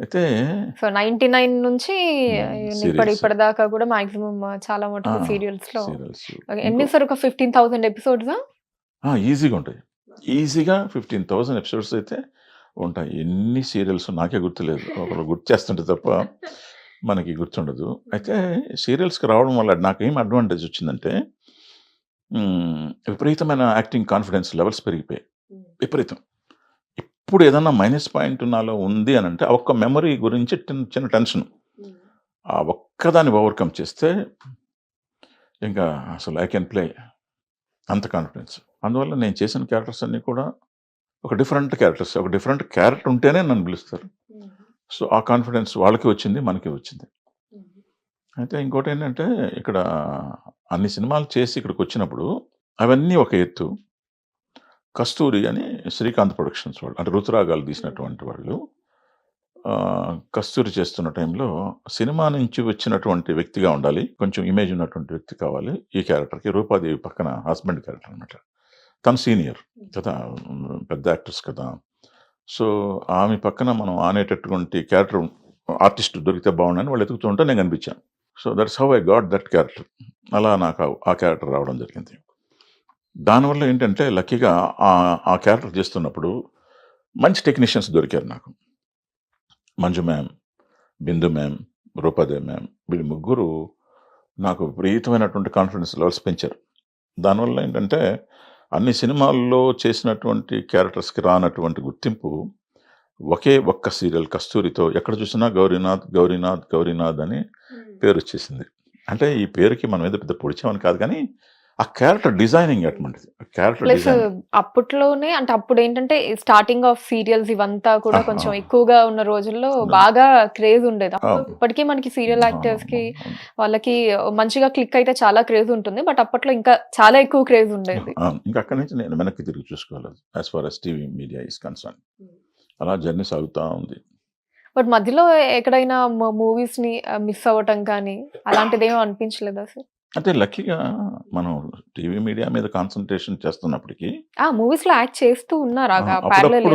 అయితే so ninety nine నుంచి ఇప్పటి. ఇప్పటిదాకా కూడా మాక్సిమం చాలా మటుకు సీరియల్స్లో. ఎన్ని సార్ ఒక ఫిఫ్టీన్ థౌసండ్ ఎపిసోడ్స్ ఈజీగా ఉంటాయి. ఈజీగా ఫిఫ్టీన్ థౌసండ్ ఎపిసోడ్స్ అయితే ఉంటాయి. ఎన్ని సీరియల్స్ నాకే గుర్తులేదు. ఒకరు గుర్తు చేస్తుంటే తప్ప మనకి గుర్తుండదు. అయితే సీరియల్స్కి రావడం వల్ల నాకేం అడ్వాంటేజ్ వచ్చిందంటే విపరీతమైన యాక్టింగ్ కాన్ఫిడెన్స్ లెవెల్స్ పెరిగిపోయాయి. విపరీతం. ఇప్పుడు ఏదన్నా మైనస్ పాయింట్ నాలో ఉంది అని అంటే ఒక్క మెమరీ గురించి చిన్న- చిన్న టెన్షన్. ఆ ఒక్కదాన్ని ఓవర్కమ్ చేస్తే ఇంకా అసలు ఐ కెన్ ప్లే. అంత కాన్ఫిడెన్స్. అందువల్ల నేను చేసిన క్యారెక్టర్స్ అన్నీ కూడా ఒక డిఫరెంట్ క్యారెక్టర్స్. ఒక డిఫరెంట్ క్యారెక్టర్ ఉంటేనే నన్ను పిలుస్తారు. సో ఆ కాన్ఫిడెన్స్ వాళ్ళకి వచ్చింది మనకి వచ్చింది. అయితే ఇంకోటి ఏంటంటే ఇక్కడ అన్ని సినిమాలు చేసి ఇక్కడికి వచ్చినప్పుడు అవన్నీ ఒక ఎత్తు. కస్తూరి అని శ్రీకాంత్ ప్రొడక్షన్స్ వాళ్ళు అంటే రుతురాగాలు తీసినటువంటి వాళ్ళు కస్తూరి చేస్తున్న టైంలో సినిమా నుంచి వచ్చినటువంటి వ్యక్తిగా ఉండాలి కొంచెం ఇమేజ్ ఉన్నటువంటి వ్యక్తి కావాలి ఈ క్యారెక్టర్కి రూపాదేవి పక్కన హస్బెండ్ క్యారెక్టర్ అనమాట తను సీనియర్ కదా పెద్ద యాక్టర్స్ కదా. సో ఆమె పక్కన మనం ఆనేటటువంటి క్యారెక్టర్ ఆర్టిస్ట్ దొరికితే బాగుండని వాళ్ళు ఎదుగుతుంటే నేను కనిపించాను. So that's how I got that character. అలా నాకు ఆ క్యారెక్టర్ రావడం జరిగింది. దానివల్ల ఏంటంటే లక్కీగా ఆ ఆ క్యారెక్టర్ చేస్తున్నప్పుడు మంచి టెక్నీషియన్స్ దొరికారు నాకు. Manju ma'am Bindu ma'am Rupadevi ma'am వీళ్ళు ముగ్గురు నాకు విపరీతమైనటువంటి కాన్ఫిడెన్స్ లెవెల్స్ పెంచారు. దానివల్ల ఏంటంటే అన్ని సినిమాల్లో చేసినటువంటి క్యారెక్టర్స్కి రానటువంటి గుర్తింపు ఒకే ఒక్క సీరియల్ కస్తూరితో ఎక్కడ చూసినా గౌరీనాథ్ గౌరీనాథ్ గౌరీనాథ్ అని పేరు వచ్చేసింది అంటే ఈ పేరుకి మనం ఏదో పెద్ద పొడిచామని కాదు కానీ ఆ క్యారెక్టర్ డిజైనింగ్ అటువంటిది క్యారెక్టర్ ప్లస్ అప్పట్లోనే అంటే అప్పుడు ఏంటంటే స్టార్టింగ్ ఆఫ్ సీరియల్స్ ఇవంతా కూడా. కొంచెం ఎక్కువగా ఉన్న రోజుల్లో. బాగా క్రేజ్ ఉండేది. ఇప్పటికీ మనకి సీరియల్ యాక్టర్స్కి వాళ్ళకి మంచిగా క్లిక్ అయితే చాలా క్రేజ్ ఉంటుంది. బట్ అప్పట్లో ఇంకా చాలా ఎక్కువ క్రేజ్ ఉండేది. ఇంకా అక్కడి నుంచి నేను వెనక్కి తిరిగి చూసుకోవాలి as far as TV media is concern అలా జర్నీ సాగుతూ ఉంది. బట్ మధ్యలో ఎక్కడైనా మూవీస్ని మిస్ అవ్వటం కానీ అలాంటిది ఏమో అనిపించలేదా సార్? అంటే లక్కీగా మనం టీవీ మీడియా మీద కాన్సన్ట్రేషన్ చేస్తున్నప్పటికీ ఆ మూవీస్లో యాక్ట్ చేస్తూ ఉన్నారు. ఆ,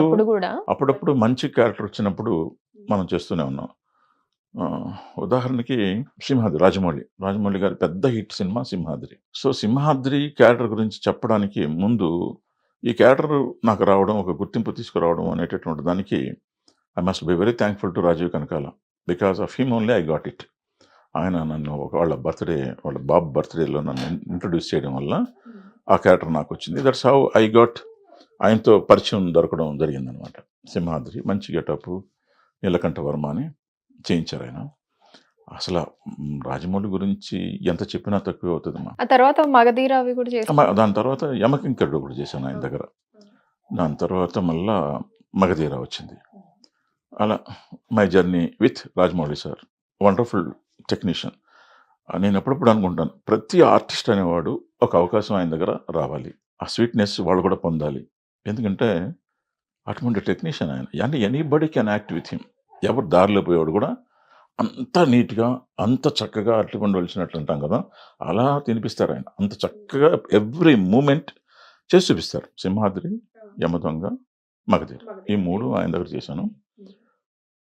ఎప్పుడు కూడా. అప్పుడప్పుడు మంచి క్యారెక్టర్ వచ్చినప్పుడు మనం చేస్తూనే ఉన్నాం. ఆ, ఉదాహరణకి సింహాద్రి రాజమౌళి. రాజమౌళి గారి పెద్ద hit cinema Simhadri. So Simhadri character గురించి చెప్పడానికి ముందు ఈ క్యారెక్టర్ నాకు రావడం ఒక గుర్తింపు తీసుకురావడం అనేటటువంటి దానికి I must be very thankful to Rajeev Kanakala because of him only I got it ఆయన నన్ను ఒక వాళ్ళ బర్త్డే వాళ్ళ బాబు బర్త్డేలో నన్ను ఇంట్రడ్యూస్ చేయడం వల్ల ఆ క్యారెక్టర్ నాకు వచ్చింది దట్స్ హౌ ఐ గాట్ ఆయనతో పరిచయం దొరకడం జరిగిందనమాట సింహాద్రి మంచి గెటప్ నీలకంఠ వర్మ అని చేయించారు ఆయన. అసలు రాజమౌళి గురించి ఎంత చెప్పినా తక్కువే అవుతుంది మా తర్వాత మగధీర అవి కూడా దాని తర్వాత యమకింకరుడు కూడా చేశాను ఆయన దగ్గర. దాని తర్వాత మళ్ళా మగధీర వచ్చింది. అలా my journey with Rajamouli sir. Wonderful technician. నేను ఎప్పుడప్పుడు అనుకుంటాను ప్రతి ఆర్టిస్ట్ అనేవాడు ఒక అవకాశం ఆయన దగ్గర రావాలి. ఆ స్వీట్నెస్ వాళ్ళు కూడా పొందాలి. ఎందుకంటే అటువంటి టెక్నీషియన్ ఆయన. అంటే anybody can act with him. ఎవరు దారిలో పోయేవాడు కూడా అంత నీట్గా అంత చక్కగా అట్టిపండు వలిచినట్లు అంటాం కదా అలా తినిపిస్తారు ఆయన. అంత చక్కగా ఎవ్రీ మూమెంట్ చేసి చూపిస్తారు. సింహాద్రి యమదొంగ మగధీర. ఈ మూడు ఆయన దగ్గర చేశాను.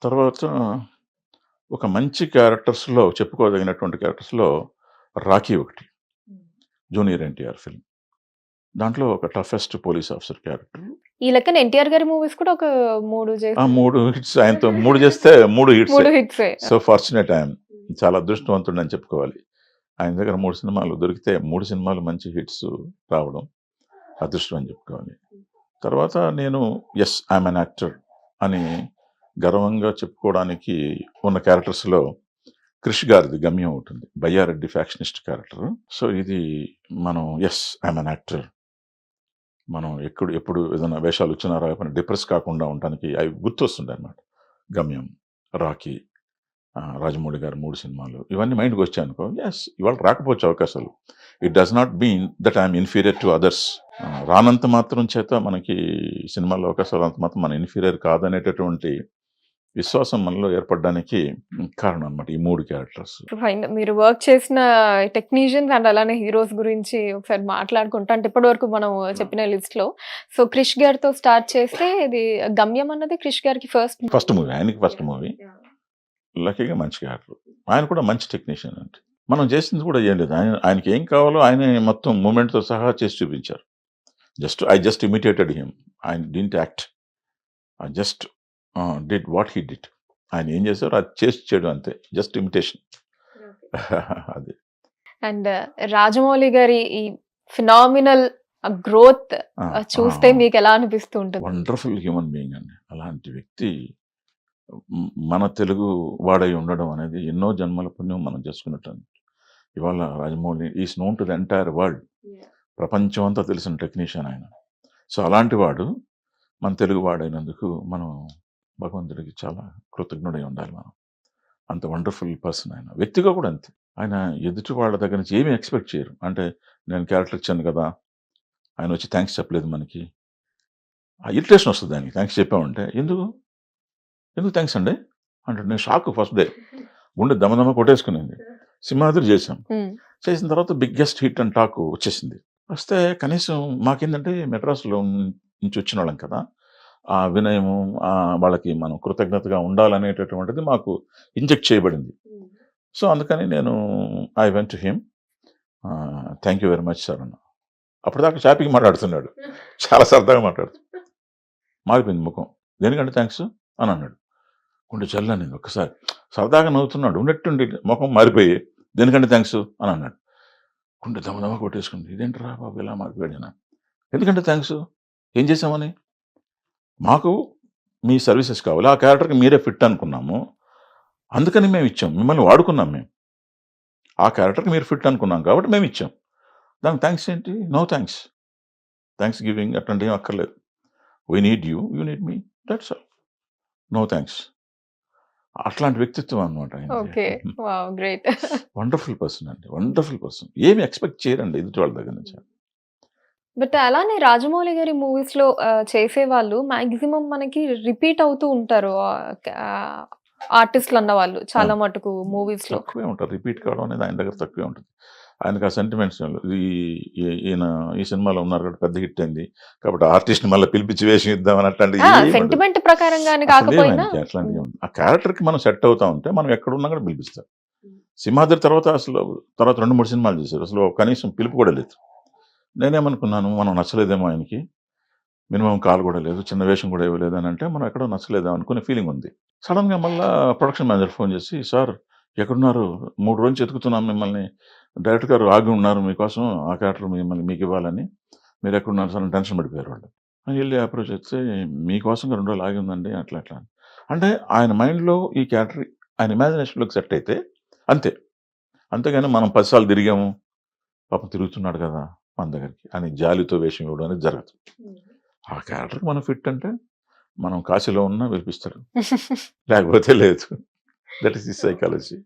తర్వాత ఒక మంచి క్యారెక్టర్స్లో చెప్పుకోదగినటువంటి క్యారెక్టర్స్లో రాఖీ ఒకటి. Junior NTR film. దాంట్లో ఒక టఫెస్ట్ పోలీస్ ఆఫీసర్ క్యారెక్టర్. ఈ లెక్కన ఎన్టీఆర్ గారి మూవీస్ కూడా ఒక మూడు మూడు హిట్స్ ఆయనతో మూడు చేస్తే మూడు హిట్స్. మూడు హిట్స్. సో ఫార్చునేట్ ఆయన చాలా అదృష్టవంతుడు అని చెప్పుకోవాలి. ఆయన దగ్గర మూడు సినిమాలు దొరికితే మూడు సినిమాలు మంచి హిట్స్ రావడం అదృష్టం అని చెప్పుకోవాలి. తర్వాత నేను ఎస్ ఐఎమ్ అన్ యాక్టర్ అని గర్వంగా చెప్పుకోవడానికి ఉన్న క్యారెక్టర్స్లో క్రిష్ గారిది గమ్యం ఉంటుంది బయ్యారెడ్డి ఫ్యాక్షనిస్ట్ క్యారెక్టర్. సో ఇది మనం ఎస్ ఐఎమ్ అన్ యాక్టర్. మనం ఎప్పుడు ఎప్పుడు ఏదైనా వేషాలు వచ్చినా రాకపోయినా డిప్రెస్ కాకుండా ఉండడానికి అవి గుర్తొస్తుండే అనమాట గమ్యం రాకీ రాజమౌళి గారి మూడు సినిమాలు. ఇవన్నీ మైండ్కి వచ్చాయి అనుకో ఎస్ ఇవాళ రాకపోవచ్చు అవకాశాలు. It does not mean that I'm inferior to others రానంత మాత్రం చేత మనకి సినిమాల్లో అవకాశాలు అంత మాత్రం మన ఇన్ఫీరియర్ కాదనేటటువంటి విశ్వాసం మనలో ఏర్పడడానికి కారణం అన్నమాట ఈ మూడు క్యారెక్టర్స్. మీరు వర్క్ చేసిన టెక్నీషియన్స్ అండ్ అలానే హీరోస్ గురించి ఒకసారి మాట్లాడుకుంటా అంటే ఇప్పటి వరకు మనం చెప్పిన లిస్ట్లో సో క్రిష్ గారితో స్టార్ట్ చేస్తే ఇది గమ్యం అన్నది క్రిష్ గారికి ఫస్ట్ ఫస్ట్ మూవీ ఆయనకి ఫస్ట్ మూవీ. లక్కీగా మంచి క్యారెక్టర్. ఆయన కూడా మంచి టెక్నీషియన్ అంటే మనం చేసింది కూడా ఏం లేదు. ఆయన ఆయనకి ఏం కావాలో ఆయన మొత్తం మూమెంట్తో సహా చేసి చూపించారు. Just I just imitated him. ఆయన didn't act. I just did what he did ఆయన ఏం చేశారో అది చేసి చేయడం అంతే. జస్ట్ ఇమిటేషన్ అది. అండ్ రాజమౌళి గారి ఈ ఫినామినల్ గ్రోత్ చూస్తే మీకు ఎలా అనిపిస్తూ ఉంటుంది? వండర్ఫుల్ హ్యూమన్ బీయింగ్ అండి. అలాంటి వ్యక్తి మన తెలుగు వాడై ఉండడం అనేది ఎన్నో జన్మల పుణ్యం మనం చేసుకున్నట్టు ఇవాళ Rajamouli is known to the entire world ప్రపంచం అంతా తెలిసిన టెక్నీషియన్ ఆయన. సో అలాంటి వాడు మన తెలుగు వాడైనందుకు మనం భగవంతుడికి చాలా కృతజ్ఞుడై ఉండాలి మనం. అంత వండర్ఫుల్ పర్సన్ ఆయన. వ్యక్తిగా కూడా అంతే. ఆయన ఎదుటి వాళ్ళ దగ్గర నుంచి ఏమీ ఎక్స్పెక్ట్ చేయరు. అంటే నేను క్యారెక్టర్ ఇచ్చాను కదా ఆయన వచ్చి థ్యాంక్స్ చెప్పలేదు మనకి. ఆ ఇరిటేషన్ వస్తుంది దానికి. థ్యాంక్స్ చెప్పామంటే ఎందుకు? ఎందుకు థ్యాంక్స్ అండి? అంటే నేను షాక్ ఫస్ట్ డే. గుండె దమదమ కొట్టేసుకునింది. సింహాద్రి చేశాం. చేసిన తర్వాత బిగ్గెస్ట్ హిట్ అండ్ టాక్ వచ్చేసింది. వస్తే కనీసం మాకేంటంటే మెడ్రాస్లో నుంచి వచ్చిన వాళ్ళం కదా. ఆ వినయము వాళ్ళకి మనం కృతజ్ఞతగా ఉండాలనేటటువంటిది మాకు ఇంజెక్ట్ చేయబడింది. సో అందుకని నేను I went to him thank you very much sir అన్న. అప్పటిదాకా షాపింగ్ మాట్లాడుతున్నాడు. చాలా సరదాగా మాట్లాడుతున్నాడు మారిపోయింది ముఖం. దేనికంటే థ్యాంక్స్ అని అన్నాడు. గుండె చల్లనింది ఒక్కసారి. సరదాగా నవ్వుతున్నాడు. ఉన్నట్టుండి ముఖం మారిపోయి దేనికంటే థ్యాంక్స్ అని అన్నాడు. గుండె దమ కొట్టేసుకుంది. ఇదేంటరా బాబు ఇలా మారిపోయాడు ఎందుకంటే థ్యాంక్స్ ఏం చేసామని మాకు మీ సర్వీసెస్ కావాలి. ఆ క్యారెక్టర్కి మీరే ఫిట్ అనుకున్నాము. అందుకని మేము ఇచ్చాం. మిమ్మల్ని వాడుకున్నాం మేము. ఆ క్యారెక్టర్కి మీరు ఫిట్ అనుకున్నాం కాబట్టి మేము ఇచ్చాం. దానికి థ్యాంక్స్ ఏంటి? నో థ్యాంక్స్ థ్యాంక్స్ గివింగ్ అట్లాంటి ఏం అక్కర్లేదు. We need you you need me that's all no thanks అట్లాంటి వ్యక్తిత్వం అనమాట వండర్ఫుల్ పర్సన్ అండి. వండర్ఫుల్ పర్సన్ ఏమి ఎక్స్పెక్ట్ చేయరండి ఎదుటి వాళ్ళ దగ్గర నుంచి. బట్ అలానే రాజమౌళి గారి మూవీస్లో చేసే వాళ్ళు మాక్సిమం మనకి రిపీట్ అవుతూ ఉంటారు ఆర్టిస్టులు అన్న వాళ్ళు చాలా మటుకు మూవీస్లో. తక్కువే ఉంటుంది. రిపీట్ కావడం అనేది ఆయన దగ్గర తక్కువే ఉంటుంది. ఆయనకు ఆ సెంటిమెంట్స్ ఈయన ఈ సినిమాలో ఉన్నారు కాబట్టి పెద్ద హిట్ అయింది. కాబట్టి ఆర్టిస్ట్ మళ్ళీ పిలిపించి వేషం ఇద్దాం అని అట్లాంటి ఏమీ ఉండదు. సెంటిమెంట్ ఆయనకి అట్లాంటివి. ఆ క్యారెక్టర్కి మనం సెట్ అవుతా ఉంటే మనం ఎక్కడ ఉన్నా కూడా పిలిపిస్తారు. సింహాద్రి తర్వాత అసలు తర్వాత రెండు మూడు సినిమాలు చేశారు. అసలు కనీసం పిలుపు కూడా లేదు. నేనేమనుకున్నాను మనం నచ్చలేదేమో ఆయనకి. మినిమం కాల్ కూడా లేదు చిన్న వేషం కూడా ఇవ్వలేదు అని అంటే మనం ఎక్కడో నచ్చలేదా అనుకునే ఫీలింగ్ ఉంది. సడన్గా మళ్ళీ ప్రొడక్షన్ మేనేజర్ ఫోన్ చేసి సార్ ఎక్కడున్నారు? మూడు రోజులు ఎతుకుతున్నాం మిమ్మల్ని. డైరెక్టర్ గారు ఆగి ఉన్నారు మీకోసం ఆ క్యారెక్టర్ మిమ్మల్ని మీకు ఇవ్వాలని. మీరు ఎక్కడున్నారు? సార్ టెన్షన్ పడిపోయారు వాళ్ళు. అని వెళ్ళి అప్రోచ్ చేస్తే మీకోసం రెండు రోజులు ఆగి ఉందండి అట్లా అట్లా అంటే ఆయన మైండ్లో ఈ క్యారెక్టర్ ఆయన ఇమాజినేషన్లోకి సెట్ అయితే అంతే. అంతేగాని మనం పదిసార్లు తిరిగాము. పాపం తిరుగుతున్నాడు కదా. మన దగ్గరికి అని జాలితో వేషం ఇవ్వడం అనేది జరగదు. ఆ క్యారెక్టర్కి మనం ఫిట్ అంటే మనం కాశీలో ఉన్నా పిలిపిస్తాడు లేకపోతే లేదు. That is the psychology